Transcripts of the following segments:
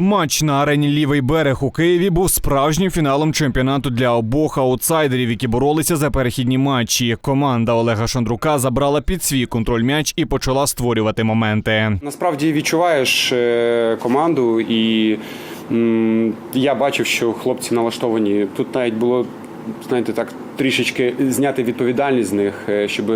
Матч на арені Лівий берег у Києві був справжнім фіналом чемпіонату для обох аутсайдерів, які боролися за перехідні матчі. Команда Олега Шандрука забрала під свій контроль м'яч і почала створювати моменти. Насправді відчуваєш е, команду, і я бачив, що хлопці налаштовані. Тут навіть було, знаєте, так трішечки зняти відповідальність з них, е, щоб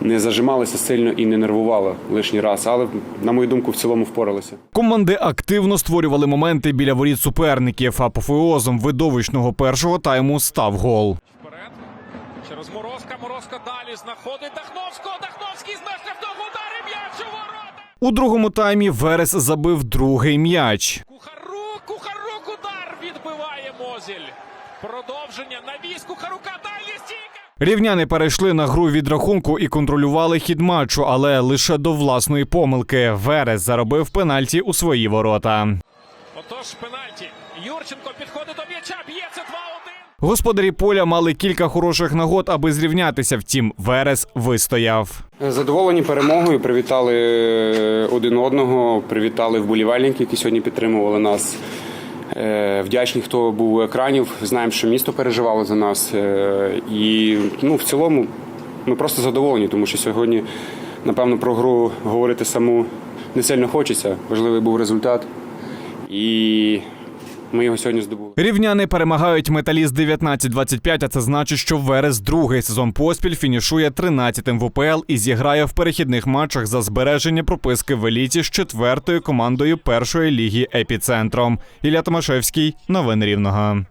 не зажималися сильно і не нервували лишній раз. Але, на мою думку, в цілому впоралися. Команди активно створювали моменти біля воріт суперників. Апофеозом видовищного першого тайму став гол. Вперед. Через Морозка. Морозка далі знаходить Дахновського. Дахновський з меж штрафного удару м'яч у ворота. У другому таймі Верес забив другий м'яч. Кухарук. Кухарук удар відбиває Мозіль. Продовження. Навіс Кухарука. Далі стійка. Рівняни перейшли на гру від рахунку і контролювали хід матчу, але лише до власної помилки. Верес заробив пенальті у свої ворота. Отож, пенальті. Юрченко підходить до м'яча. Б'є це 2-1. Господарі поля мали кілька хороших нагод, аби зрівнятися. Втім, Верес вистояв. Задоволені перемогою, привітали е, один одного, привітали вболівальників, які сьогодні підтримували нас. Е, Вдячні, хто був у екранів. Знаємо, що місто переживало за нас. Е, І ну, в цілому ми просто задоволені, тому що сьогодні, напевно, про гру говорити саму не сильно хочеться. Важливий був результат. І ми його сьогодні здобули. Рівняни перемагають металіст 19-25, а це значить, що Верес другий сезон поспіль фінішує 13-тим в УПЛ і зіграє в перехідних матчах за збереження прописки в еліті з четвертою командою першої ліги епіцентром. Ілля Томашевський, новини Рівного.